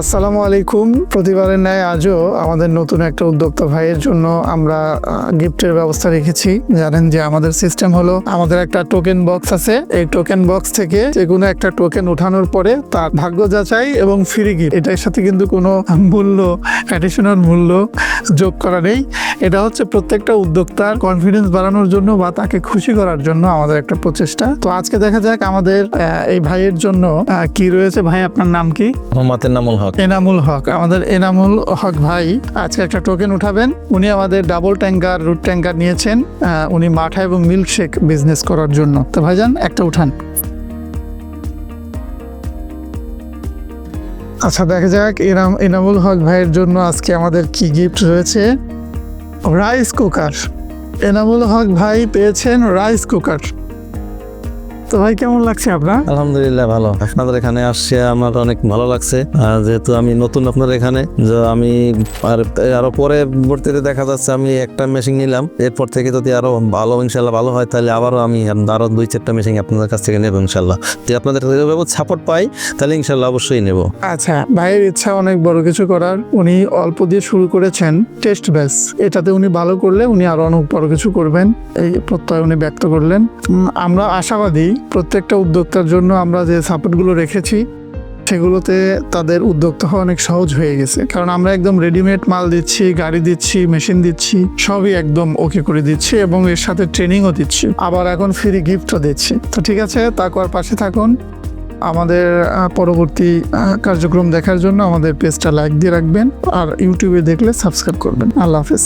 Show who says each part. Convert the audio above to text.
Speaker 1: আসসালামু আলাইকুম। প্রতিবারের ন্যায় আজও আমাদের নতুন একটা উদ্যোক্তা ভাইয়ের জন্য আমরা গিফটের ব্যবস্থা রেখেছি। জানেন যে আমাদের সিস্টেম হলো, আমাদের একটা টোকেন বক্স আছে। এই টোকেন বক্স থেকে যে কোনো একটা টোকেন উঠানোর পরে তার ভাগ্য যাচাই এবং ফ্রি গিফট এটার সাথে কিন্তু কোনো মূল্য অ্যাডিশনাল মূল্য যোগ করা নেই। এটা হচ্ছে প্রত্যেকটা উদ্যোক্তার কনফিডেন্স বাড়ানোর জন্য বা তাকে খুশি করার জন্য আমাদের একটা প্রচেষ্টা। তো আজকে দেখা যাক আমাদের এই ভাইয়ের জন্য কি রয়েছে। ভাই, আপনার নাম কি?
Speaker 2: মোহাম্মদ এনামুল হক।
Speaker 1: এনামুল হক, আমাদের এনামুল হক ভাই আজকে একটা টোকেন উঠাবেন। উনি আমাদের ডাবল ট্যাঙ্কার রুট ট্যাঙ্কার নিয়েছেন উনি মাঠা এবং মিল্কশেক বিজনেস করার জন্য। তো ভাইজান, একটা উঠান। আচ্ছা দেখা যাক এনাম, এনামুল হক ভাইয়ের জন্য আজকে আমাদের কি গিফট রয়েছে। রাইস কুকার এনামুল হক ভাই পেয়েছেন রাইস কুকার তো ভাই কেমন লাগছে আপনার?
Speaker 2: আলহামদুলিল্লাহ ভালো। আপনাদের এখানে আসছে আমার অনেক ভালো লাগছে। আর যেহেতু আমি নতুন আপনার এখানে যে আমি আর আরও পরে ভর্তিতে দেখা যাচ্ছে আমি একটা মেশিন নিলাম। এরপর থেকে যদি আরও ভালো ইনশাল্লাহ ভালো হয় তাহলে আবারও আমি আরও দুই চারটা মেশিন আপনাদের কাছ থেকে নেব ইনশাল্লাহ। যদি আপনাদের সাপোর্ট পাই তাহলে ইনশাল্লাহ অবশ্যই নেব।
Speaker 1: আচ্ছা ভাইয়ের ইচ্ছা অনেক বড় কিছু করার। উনি অল্প দিয়ে শুরু করেছেন টেস্ট ব্যাস এটাতে উনি ভালো করলে উনি আরও অনেক বড় কিছু করবেন। এই প্রত্যয় উনি ব্যক্ত করলেন। আমরা আশাবাদী প্রত্যেকটা উদ্যোক্তার জন্য আমরা যে সাপোর্টগুলো রেখেছি, সেগুলোতে তাদের উদ্যোক্তা হওয়া অনেক সহজ হয়ে গেছে। কারণ আমরা একদম রেডিমেড মাল দিচ্ছি, গাড়ি দিচ্ছি, মেশিন দিচ্ছি, সবই একদম ওকে করে দিচ্ছি এবং এর সাথে ট্রেনিংও দিচ্ছি। আবার এখন ফ্রি গিফটও দিচ্ছি। তো ঠিক আছে তাকওয়ার পাশে থাকুন। আমাদের পরবর্তী কার্যক্রম দেখার জন্য আমাদের পেজটা লাইক দিয়ে রাখবেন আর ইউটিউবে দেখলে সাবস্ক্রাইব করবেন। আল্লাহ হাফেজ।